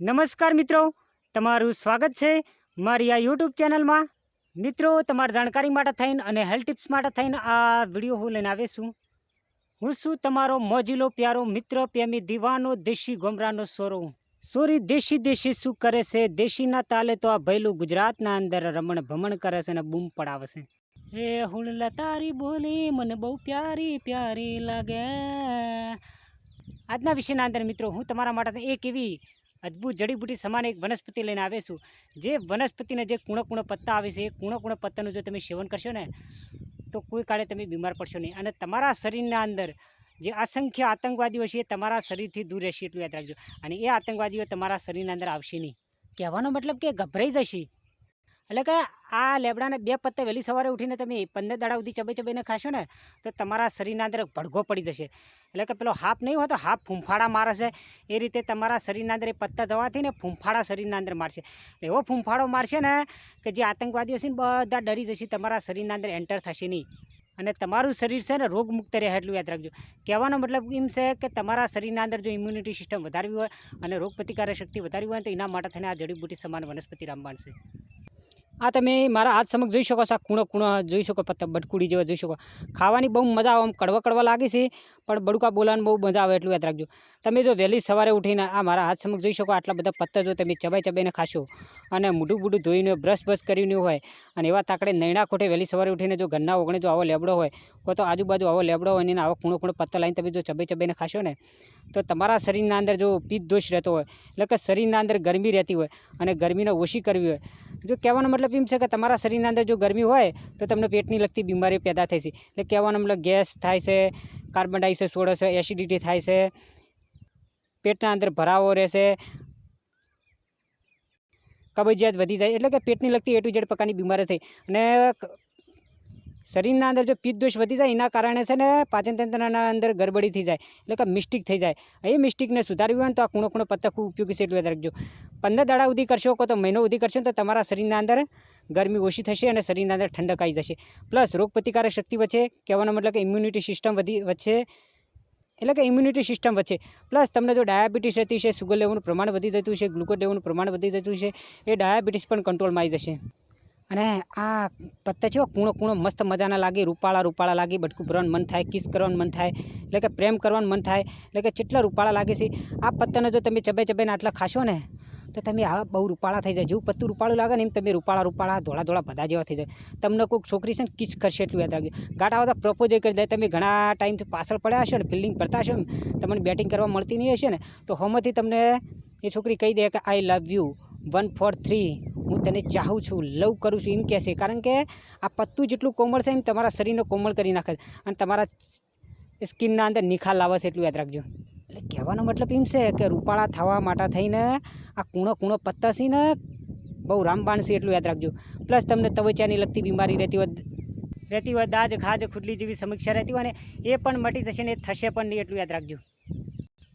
નમસ્કાર મિત્રો, તમારું સ્વાગત છે મારી આ યુટ્યુબ ચેનલમાં. મિત્રો, તમારી જાણકારી માટે થઈને અને હેલ્થ ટિપ્સ માટે થઈને આ વીડિયો હું લઈને આવે છું. હું છું તમારો મોજીલો પ્યારો મિત્ર પ્રેમી દીવાનો દેશી ગોમરાનો સોરો. સોરી, દેશી દેશી શું કરે છે? દેશીના તાલે તો આ ભયલું ગુજરાતના અંદર રમણ ભમણ કરે છે અને બૂમ પડાવે છે. એ હુણલા તારી બોલી મને બહુ પ્યારી પ્યારી લાગે. આજના વિષયના અંદર મિત્રો, હું તમારા માટે એક એવી અદ્ભુત જડીબુટી સમાન એક વનસ્પતિ લઈને આવે છું. જે વનસ્પતિના જે કૂણો કૂણો પત્તા આવે છે, એ કૂણો કૂણો પત્તાનું જો તમે સેવન કરશો ને, તો કોઈ કાળે તમે બીમાર પડશો નહીં. અને તમારા શરીરના અંદર જે અસંખ્ય આતંકવાદીઓ છે, એ તમારા શરીરથી દૂર રહેશે, એટલું યાદ રાખજો. અને એ આતંકવાદીઓ તમારા શરીરના અંદર આવશે નહીં. કહેવાનો મતલબ કે ગભરાઈ જશે. એટલે કે આ લેબડાને બે પત્તા વહેલી સવારે ઉઠીને તમે પંદર દાડા સુધી ચબે ચબીને ખાશો ને, તો તમારા શરીરના અંદર ભડઘો પડી જશે. એટલે કે પેલો હાફ નહીં હોય તો હાફ ફૂંફાડા મારે છે એ રીતે તમારા શરીરના અંદર એ પત્તા જવાથી ને ફૂંફાડા શરીરના અંદર મારશે. એવો ફૂંફાડો મારશે ને કે જે આતંકવાદીઓ છે ને બધા ડરી જશે, તમારા શરીરના અંદર એન્ટર થશે નહીં. અને તમારું શરીર છે ને રોગમુક્ત રહે એટલું યાદ રાખજો. કહેવાનો મતલબ એમ છે કે તમારા શરીરના અંદર જો ઇમ્યુનિટી સિસ્ટમ વધારવી હોય અને રોગ પ્રતિકારક શક્તિ વધારવી હોય તો એના માટે થઈને આ જડીબુટી સમાન વનસ્પતિ રામબાણ છે. આ તમે મારા હાથ સમક્ષ જોઈ શકો છો, આ કૂણો કૂણો જોઈ શકો બટકુડી જેવા જોઈ શકો. ખાવાની બહુ મજા આવે, આમ કડવા કડવા લાગે છે, પણ બડુકા બોલાવાની બહુ મજા આવે, એટલું યાદ રાખજો. તમે જો વહેલી સવારે ઉઠીને આ મારા હાથ સમક્ષ જોઈ શકો, આટલા બધા પત્તા જો તમે ચબાઈ ચબાઈને ખાશો અને મૂઢું બૂઢું ધોઈને, બ્રશ બ્રશ કરીને હોય, અને એવા તાકડે નૈણા ખોટે વહેલી સવારે ઉઠીને જો ઘરના ઓગણે જો આવો લેબડો હોય કોઈ તો આજુબાજુ આવો લેબડો હોય ને આવો ખૂણો ખૂણો પત્તા લાવીને તમે જો ચબાઈ ચબાઈને ખાશો ને, તો તમારા શરીરના અંદર જો પિત્ત દોષ રહેતો હોય, એટલે કે શરીરના અંદર ગરમી રહેતી હોય, અને ગરમીને ઓછી કરવી હોય જો કહેવાનો મતલબ એમ છે કે તમારા શરીરના અંદર જો ગરમી હોય, તો તમને પેટની લગતી બીમારી પેદા થાય છે. એટલે કહેવાનો મતલબ ગેસ થાય છે, કાર્બન ડાયોક્સાઇડ છોડે છે, એસિડિટી થાય છે, પેટના અંદર ભરાવો રહેશે, કબજિયાત વધી જાય, એટલે કે પેટની લગતી એ ટુ ઝેડ પ્રકારની બીમારી થઈ અને શરીરના અંદર જો પિત્ત દોષ વધી જાય, એના કારણે છે ને પાચનતંત્રના અંદર ગરબડી થઈ જાય, એટલે કે મિસ્ટેક થઈ જાય. એ મિસ્ટેકને સુધારવી હોય તો આ કૂણો કૂણો પતક ઉપયોગી છે એટલું રાખજો. પંદર દાડા સુધી કરશો તો મહિનો સુધી કરશો તો તમારા શરીરના અંદર ગરમી ઓછી થશે અને શરીરના અંદર ઠંડક આવી જશે. પ્લસ રોગ પ્રતિકારક શક્તિ વચ્ચે કહેવાનો મતલબ કે ઇમ્યુનિટી સિસ્ટમ વધી, વચ્ચે એટલે કે ઇમ્યુનિટી સિસ્ટમ વચ્ચે. પ્લસ તમને જો ડાયાબિટીસ રહેતી છે સુગર લેવાનું પ્રમાણ વધી જતું છે ગ્લુકોઝ લેવાનું પ્રમાણ વધી જતું છે, એ ડાયાબિટીસ પણ કંટ્રોલમાં આવી જશે. અને આ પત્તા છે કૂણો કૂણો મસ્ત મજાના લાગે, રૂપાળા રૂપાળા લાગે, બટકું ભરવાનું મન થાય, કિસ કરવાનું મન થાય, એટલે કે પ્રેમ કરવાનું મન થાય, એટલે કે જેટલા રૂપાળા લાગે છે. આ પત્તાને જો તમે ચબાઈ ચબાઈને આટલા ખાશો ને, તો તમે આ બહુ રૂપાળા થઈ જાય. જેવું પત્તું રૂપાળું લાગે ને એમ તમે રૂપાળા રૂપાળા ધોળા ધોળા બધા જેવા થઈ જાય. તમને કોઈક છોકરી છે ને કિસ કરશે એટલું યાદ રાખજો. ગાટા બધા પ્રપોઝ કરી જાય તમે ઘણા ટાઈમથી પાછળ પડ્યા હશો ને ફિલ્ડિંગ કરતા હશો ને, તમને બેટિંગ કરવા મળતી નહીં હશે ને, તો હોમથી તમને એ છોકરી કહી દે કે I love you one four three હું તને ચાહું છું, લવ કરું છું, એમ કહેશે કારણ કે આ પત્તું જેટલું કોમળ છે એમ તમારા શરીરને કોમળ કરી નાખે અને તમારા સ્કિનના અંદર નિખાર લાવે છે એટલું યાદ રાખજો. એટલે કહેવાનો મતલબ એમ છે કે રૂપાળા થવા માટે થઈને આ કૂણો કૂણો પત્તા છે ને, બહુ રામબાણ છે એટલું યાદ રાખજો. પ્લસ તમને ત્વચાની લગતી બીમારી રહેતી હોય રહેતી હોય, દાજ ખાજ ખુડલી જેવી સમીક્ષા રહેતી હોય ને, એ પણ મટી જશે ને, એ થશે પણ નહીં એટલું યાદ રાખજો.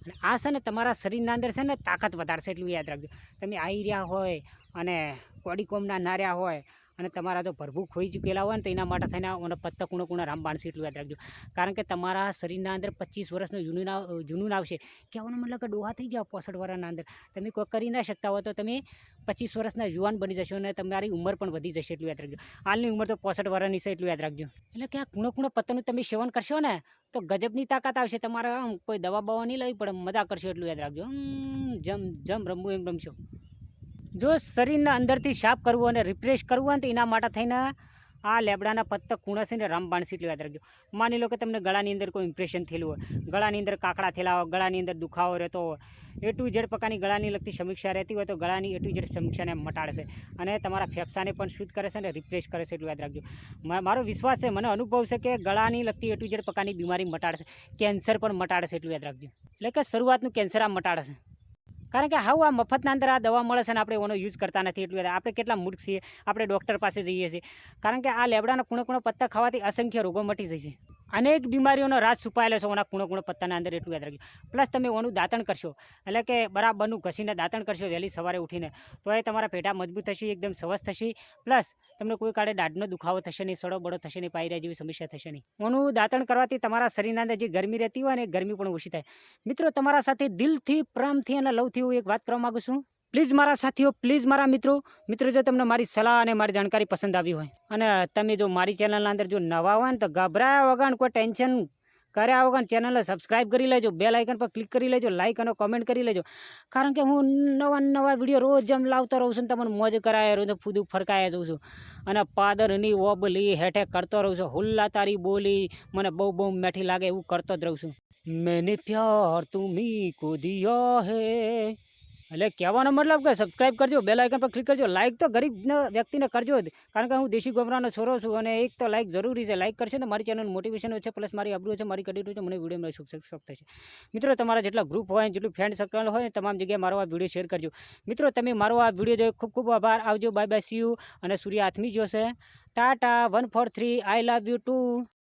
અને આ છે ને તમારા શરીરના અંદર છે ને તાકાત વધારશે એટલું યાદ રાખજો. તમે આવી રહ્યા હોય અને કોડીકોમના નાર્યા હોય અને તમારા જો ભરભૂ ખોઈ ચૂકેલા હોય ને તો એના માટે થઈને મને પત્તા કુણો કુણા રામબાણ એટલું યાદ રાખજો. કારણ કે તમારા શરીરના અંદર પચીસ વર્ષનું જૂનું જૂનું આવશે કહેવાનો મતલબ કે ડોહા થઈ જાઓ પોસઠ વર્ષના અંદર. તમે કોઈ કરી ના શકતા હોય તો તમે પચીસ વર્ષના યુવાન બની જશો અને તમારી ઉંમર પણ વધી જશે એટલું યાદ રાખજો. હાલની ઉંમર તો પોસઠ વર્ષની છે એટલું યાદ રાખજો. એટલે કે આ કૂણો કૂણો પત્તાનું તમે સેવન કરશો ને, તો ગજબની તાકાત આવશે. તમારે કોઈ દવા બવા નહીં લેવી પડે, મજા કરશો એટલું યાદ રાખજો. જમ જમ રમવું એમ રમશો. જો શરીરના અંદરથી સાફ કરવું અને રિફ્રેશ કરવું હોય તો એના માટે થઈને આ લેબડાના પત્તા કૂણા છે ને રામબાણ છે એટલું રાખજો. માની લો કે તમને ગળાની અંદર કોઈ ઇમ્પ્રેશન થયેલું હોય, ગળાની અંદર કાકડા થયેલા હોય, ગળાની અંદર દુખાવો રહેતો હોય, એ ટુ ઝેડ પ્રકારની ગળાની લગતી સમીક્ષા રહેતી હોય તો ગળાની એ ટુ ઝેડ સમીક્ષાને મટાડશે અને તમારા ફેફસાને પણ શુદ્ધ કરે છે અને રિફ્રેશ કરે છે એટલું યાદ રાખજો. મારો વિશ્વાસ છે, મને અનુભવ છે કે ગળાની લગતી એ ટુ ઝેડ પ્રકારની બીમારી મટાડશે, કેન્સર પણ મટાડશે એટલું યાદ રાખજો. એટલે કે શરૂઆતનું કેન્સર આ મટાડશે. કારણ કે હાવ આ મફતના અંદર આ દવા મળે છે અને આપણે એનો યુઝ કરતા નથી. એટલું. આપણે કેટલા મૂર્ખ છીએ. આપણે ડૉક્ટર પાસે જઈએ છીએ. કારણ કે આ લેબડાના કુણે કૂણો પત્તા ખાવાથી અસંખ્ય રોગો મટી જશે અનેક બીમારીઓનો રાજ છુપાયેલો છે ઓના કુણો કુણો પત્તાના અંદર, એટલું યાદ રાખજો. પ્લસ તમે ઓનું દાંતણ કરશો. એટલે કે બરાબરનું ઘસીને દાંતણ કરશો વહેલી સવારે ઉઠીને, તો એ તમારા પેટા મજબૂત થશે, એકદમ સ્વસ્થ થશે. પ્લસ તમને કોઈ કાળે દાઢનો દુખાવો થશે નહીં સડો બળો થશે નહીં, પાયરા જેવી સમસ્યા થશે નહીં. ઓનું દાંતણ કરવાથી તમારા શરીરના અંદર જે ગરમી રહેતી હોય ને ગરમી પણ ઓછી થાય. મિત્રો, તમારા સાથે દિલથી, પ્રેમથી અને લવથી હું એક વાત કરવા માગું છું. પ્લીઝ મારા સાથીઓ, પ્લીઝ મારા મિત્રો. મિત્રો, જો તમને મારી સલાહ અને મારી જાણકારી પસંદ આવી હોય અને તમે જો મારી ચેનલના અંદર જો નવા હોય ને તો ગભરાયા વગર કોઈ ટેન્શન કર્યા વગર ચેનલને સબસ્ક્રાઇબ કરી લેજો બેલ આઇકન પર ક્લિક કરી લેજો લાઇક અને કોમેન્ટ કરી લેજો. કારણ કે હું નવા નવા વીડિયો રોજ જેમ લાવતો રહું છું તમને મોજ કરાયા રહું છું ફૂદું ફરકાયા જઉં છું. અને પાદરની ઓબલી હેઠે કરતો રહું છું. હુલ્લા તારી બોલી મને બહુ બહુ મેઠી લાગે એવું કરતો જ રહું છું. મેને પ્યાર તુમી કો દિયા હે. એટલે કહેવાનો મતલબ કે સબસ્ક્રાઇબ કરજો બેલ આઇકન પર ક્લિક કરજો. લાઇક તો ગરીબ વ્યક્તિને કરજો જ. કારણ કે હું દેશી ગોમરાનો છોરો છું અને એક તો લાઇક જરૂરી છે. લાઇક કરશે તો મારી ચેનલ મોટિવેશન છે પ્લસ મારી અબરૂ છે મારી કડી છે મને વિડીયોમાં શું શોખ થશે. મિત્રો, તમારા જેટલા ગ્રુપ હોય, જેટલું ફ્રેન્ડ સર્કલ હોય, તમામ જગ્યાએ મારો આ વીડિયો શેર કરજો. મિત્રો, તમે મારો આ વીડિયો જોઈ ખૂબ ખૂબ આભાર. આવજો બાય બાય સી યુ અને સૂર્ય આથમી જોશે tata one four three I love you too